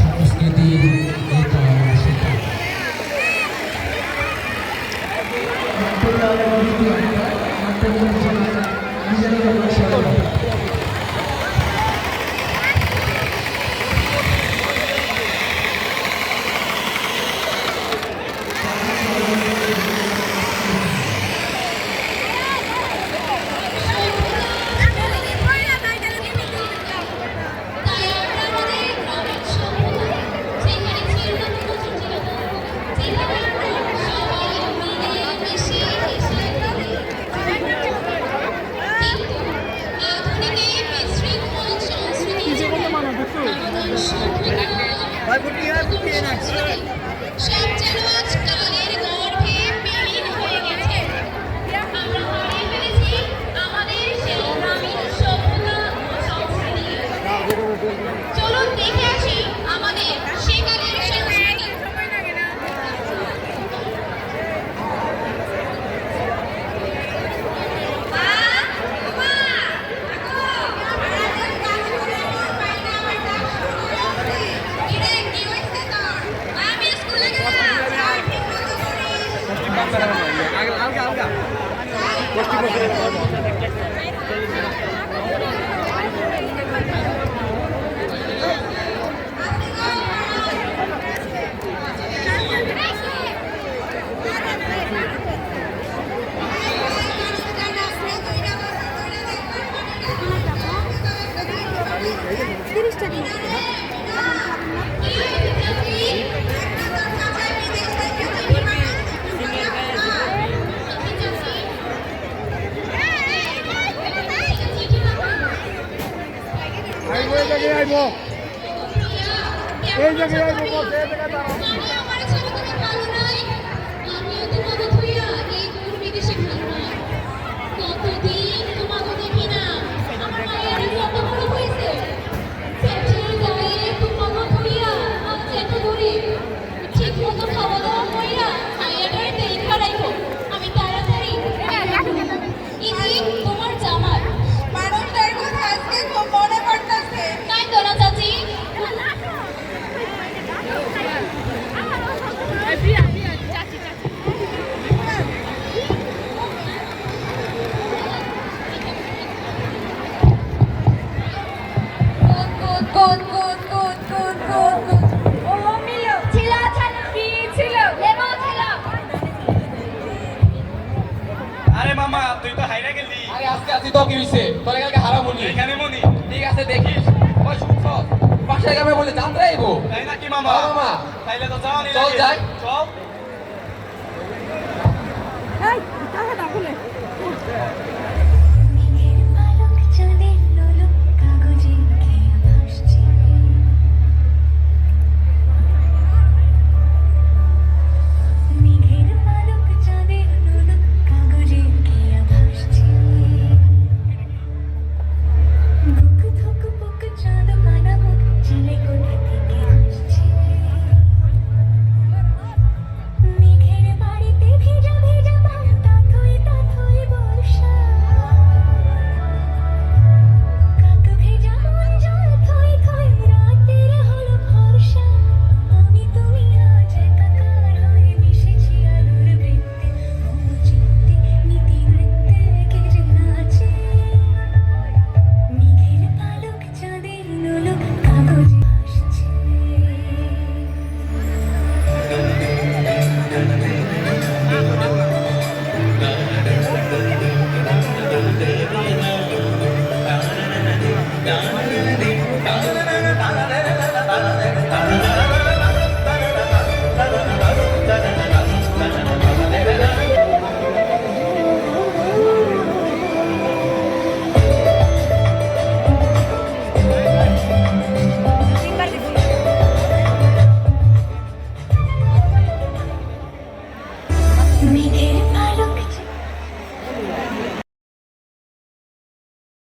সংস্কৃতি হয় ఏం జగన్ হইছে তোরা কালকে হারামুনি। এখানে মনি। ঠিক আছে দেখিস। ওই শুনছ পাশে গামে বলে যাত্রা আইবো তাই নাকি মামা? হ্যাঁ, মামা। তাইলে তো যাওয়া চল যাই। চল। এই তাহলে ডাকুলে